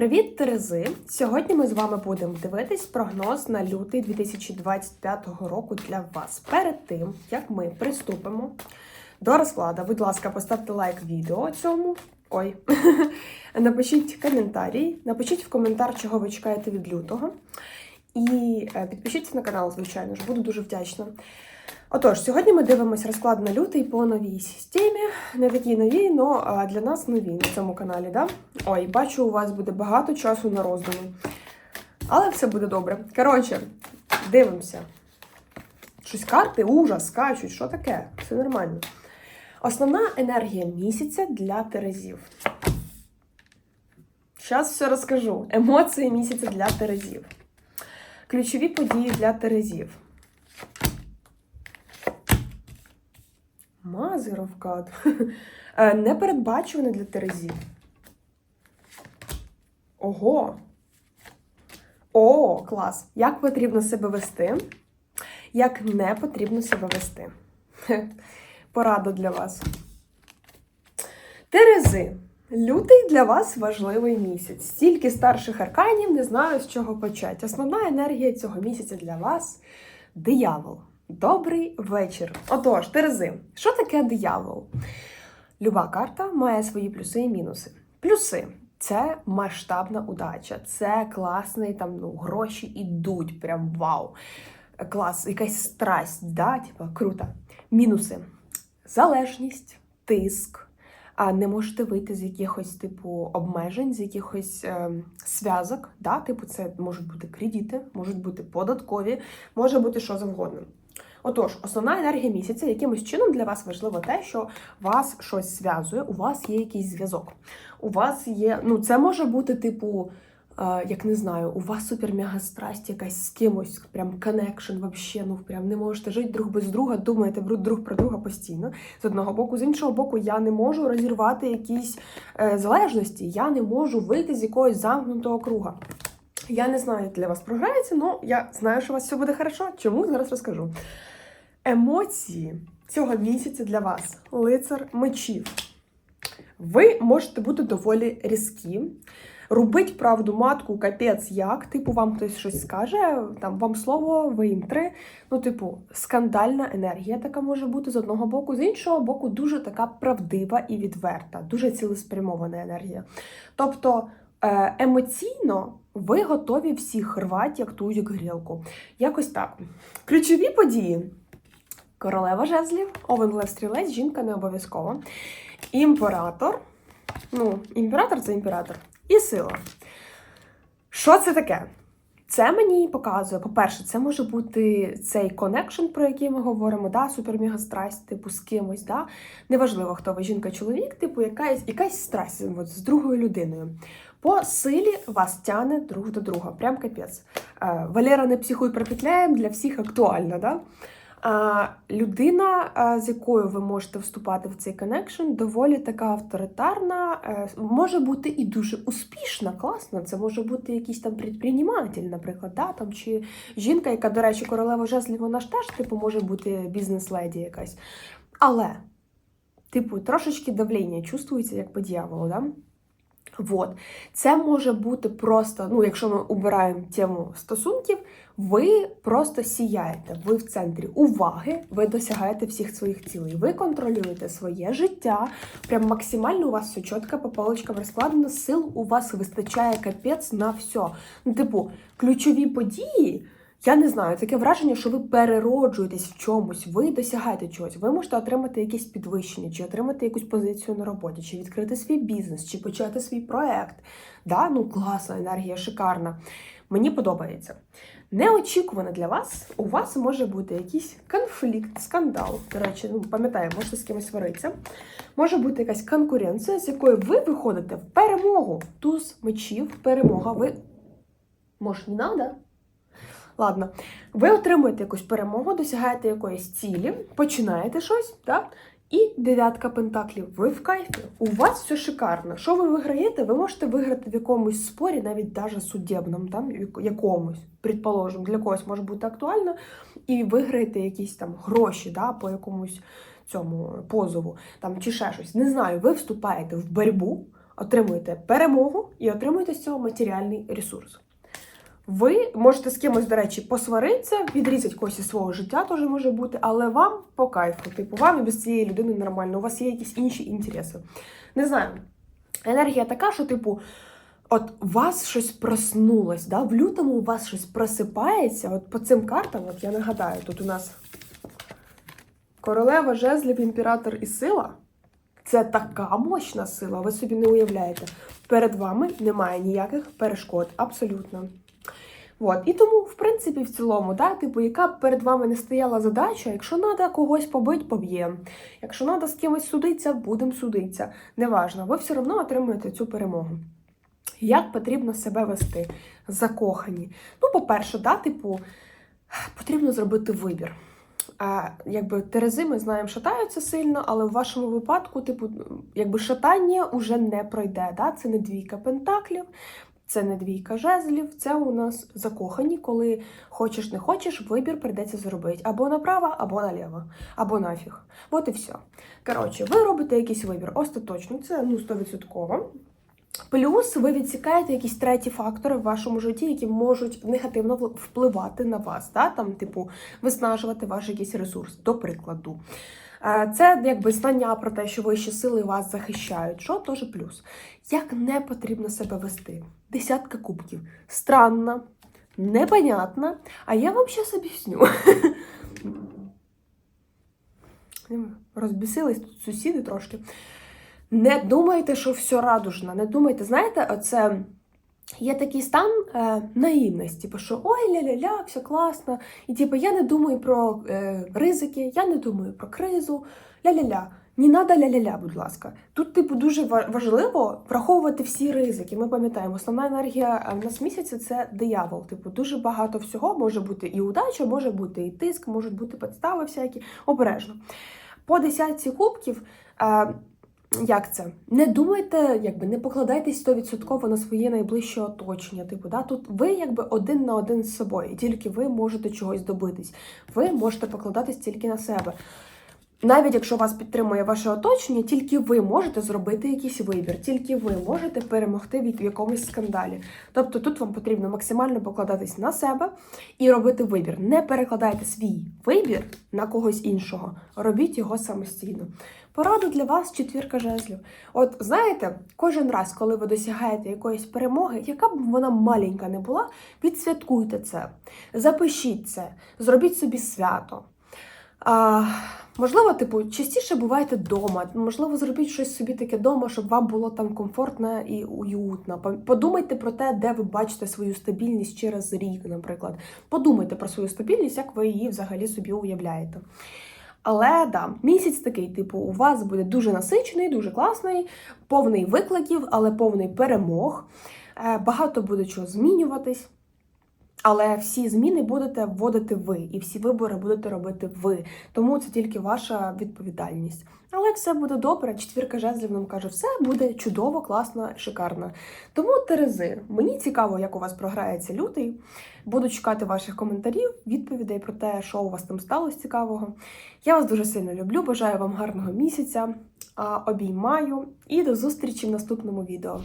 Привіт, Терези! Сьогодні ми з вами будемо дивитись прогноз на лютий 2025 року для вас. Перед тим, як ми приступимо до розкладу, будь ласка, поставте лайк відео цьому. Ой, напишіть коментарій, напишіть в коментар, чого ви чекаєте від лютого. І е, підпишіться на канал, звичайно ж, буду дуже вдячна. Отож, сьогодні ми дивимося розклад на лютий по новій системі. Не такій новій, але для нас новій на цьому каналі. Да? Ой, бачу, у вас буде багато часу на роздуми. Але все буде добре. Коротше, дивимося. Щось карти, ужас, скачуть, що таке? Все нормально. Основна енергія місяця для Терезів. Зараз все розкажу. Емоції місяця для Терезів. Ключові події для Терезів. Мазеровкат. Е, Непередбачуване для Терезів. Ого. О, клас! Як потрібно себе вести? Як не потрібно себе вести? Порада для вас. Терези. Лютий для вас важливий місяць. Стільки старших арканів, не знаю, з чого почати. Основна енергія цього місяця для вас диявол. Добрий вечір. Отож, Терези, що таке диявол? Люба карта має свої плюси і мінуси. Плюси це масштабна удача, це класний там ну, гроші ідуть, прям вау. Клас, якась страсть, да? Типа, круто. Мінуси: залежність, тиск. А не можете вийти з якихось типу обмежень, з якихось е, зв'язок. Да? Типу, це можуть бути кредити, можуть бути податкові, може бути що завгодно. Отож, основна енергія місяця, якимось чином для вас важливо те, що вас щось зв'язує, у вас є якийсь зв'язок. У вас є, ну це може бути, типу, як не знаю, у вас супер-мега страсть якась з кимось, прям коннекшн, вообще, ну прям не можете жити друг без друга, думаєте друг про друга постійно. З одного боку, з іншого боку, я не можу розірвати якісь е, залежності, я не можу вийти з якогось замкнутого круга. Я не знаю, як для вас програється, але я знаю, що у вас все буде хорошо. Чому зараз розкажу. Емоції цього місяця для вас лицар мечів. Ви можете бути доволі різкі, робить правду матку, капець як, типу, вам хтось щось скаже, там вам слово, ви їм три. Ну, типу, скандальна енергія така може бути з одного боку, з іншого боку, дуже така правдива і відверта, дуже цілеспрямована енергія. Тобто е, емоційно ви готові всіх рвати, як ту як грілку. Якось так. Ключові події. Королева жезлів, овен лев стрілець, жінка не обов'язково. Імператор. Ну, імператор це імператор. І сила. Що це таке? Це мені показує, по-перше, це може бути цей коннекшн, про який ми говоримо, да, супермега страсть, типу, з кимось, да. Неважливо, хто ви жінка-чоловік, типу, якась якась страсть от, з другою людиною. По силі вас тяне друг до друга. Прям капець. Е, Валера не психуй пропетляєм, для всіх актуально, да? Людина, з якою ви можете вступати в цей коннекшн, доволі така авторитарна, е, може бути і дуже успішна, класна. Це може бути якийсь там предприниматель, наприклад, да, там, чи жінка, яка, до речі, королева жезлів, вона ж теж типу, може бути бізнес-леді якась. Але, типу, трошечки давлення чувствується, як по дьяволу, да? Вот. Це може бути просто, ну, якщо ми убираємо тему стосунків, ви просто сіяєте, ви в центрі уваги, ви досягаєте всіх своїх цілей. Ви контролюєте своє життя. Прям максимально у вас все чітко по полочкам розкладено, сил у вас вистачає капець на все. Ну, типу, ключові події. Я не знаю, таке враження, що ви перероджуєтесь в чомусь, ви досягаєте чогось. Ви можете отримати якесь підвищення, чи отримати якусь позицію на роботі, чи відкрити свій бізнес, чи почати свій проект. Да? Ну, класна енергія, шикарна. Мені подобається. Неочікувано для вас, у вас може бути якийсь конфлікт, скандал. До речі, ну пам'ятаю, можете з кимось сваритися. Може бути якась конкуренція, з якої ви виходите в перемогу. Туз мечів, перемога. Ви може, не треба? Ладно, ви отримуєте якусь перемогу, досягаєте якоїсь цілі, починаєте щось, так? І дев'ятка пентаклів. Ви в кайфі. У вас все шикарно. Що ви виграєте? Ви можете виграти в якомусь спорі, навіть даже судебному, там якомусь, предположимо, для когось може бути актуально, і виграєте якісь там гроші, да, по якомусь цьому позову, там чи ще щось. Не знаю, ви вступаєте в боротьбу, отримуєте перемогу і отримуєте з цього матеріальний ресурс. Ви можете з кимось, до речі, посваритися, відрізати когось із свого життя, теж може бути, але вам по кайфу. Типу, вам і без цієї людини нормально. У вас є якісь інші інтереси. Не знаю. Енергія така, що, типу, от у вас щось проснулось, да? в лютому у вас щось просипається. От по цим картам, от я нагадаю, тут у нас королева жезлів, імператор і сила. Це така мощна сила, ви собі не уявляєте. Перед вами немає ніяких перешкод, абсолютно. От. І тому, в принципі, в цілому, да, типу, яка б перед вами не стояла задача, якщо треба когось побити, поб'ємо. Якщо треба з кимось судитися, будемо судитися. Неважно, ви все одно отримуєте цю перемогу. Як потрібно себе вести? Закохані. Ну, по-перше, да, типу, потрібно зробити вибір. А, якби Терези, ми знаємо, шатаються сильно, але в вашому випадку, типу, якби шатання уже не пройде. Да? Це не двійка пентаклів, це не двійка жезлів, це у нас закохані, коли хочеш не хочеш, вибір прийдеться зробити або направо, або наліво, або нафіг. От і все. Коротше, ви робите якийсь вибір. Остаточно, це ну 100%. Плюс ви відсікаєте якісь треті фактори в вашому житті, які можуть негативно впливати на вас, да? там, типу, виснажувати ваш якийсь ресурс, до прикладу. Е, Це якби знання про те, що вищі сили вас захищають. Що теж плюс. Як не потрібно себе вести? Десятка кубків. Странно, непонятно, а я вам щас об'ясню. Розбісились тут сусіди трошки. Не думайте, що все радужно. Не думайте, знаєте, оце є такий стан е, наївності, типу, що ой, ля-ля-ля, все класно. І типу, я не думаю про е, ризики, я не думаю про кризу, ля-ля-ля. Не надо ля-ля-ля, будь ласка. Тут, типу, дуже важливо враховувати всі ризики. Ми пам'ятаємо, основна енергія е, в нас місяця це диявол. Типу, дуже багато всього може бути і удача, може бути і тиск, можуть бути підстави всякі. Обережно. По десятці кубків. Е, як це? Не думайте, якби не покладайтесь 100% на своє найближче оточення. Типу, да? тут ви якби один на один з собою, і тільки ви можете чогось добитись. Ви можете покладатись тільки на себе. Навіть якщо вас підтримує ваше оточення, тільки ви можете зробити якийсь вибір, тільки ви можете перемогти від якомусь скандалі. Тобто тут вам потрібно максимально покладатись на себе і робити вибір. Не перекладайте свій вибір на когось іншого, робіть його самостійно. Порада для вас четвірка жезлів. От знаєте, кожен раз, коли ви досягаєте якоїсь перемоги, яка б вона маленька не була, відсвяткуйте це, запишіть це, зробіть собі свято. А, можливо, типу, частіше бувайте вдома. Можливо, зробіть щось собі таке вдома, щоб вам було там комфортно і уютно. Подумайте про те, де ви бачите свою стабільність через рік, наприклад. Подумайте про свою стабільність, як ви її взагалі собі уявляєте. Але да, місяць такий, типу, у вас буде дуже насичений, дуже класний, повний викликів, але повний перемог. Е, Багато буде чого змінюватись. Але всі зміни будете вводити ви, і всі вибори будете робити ви. Тому це тільки ваша відповідальність. Але все буде добре. Четвірка жезлів нам каже, все буде чудово, класно, шикарно. Тому Терези, мені цікаво, як у вас програється лютий. Буду чекати ваших коментарів, відповідей про те, що у вас там сталося цікавого. Я вас дуже сильно люблю. Бажаю вам гарного місяця. Обіймаю і до зустрічі в наступному відео.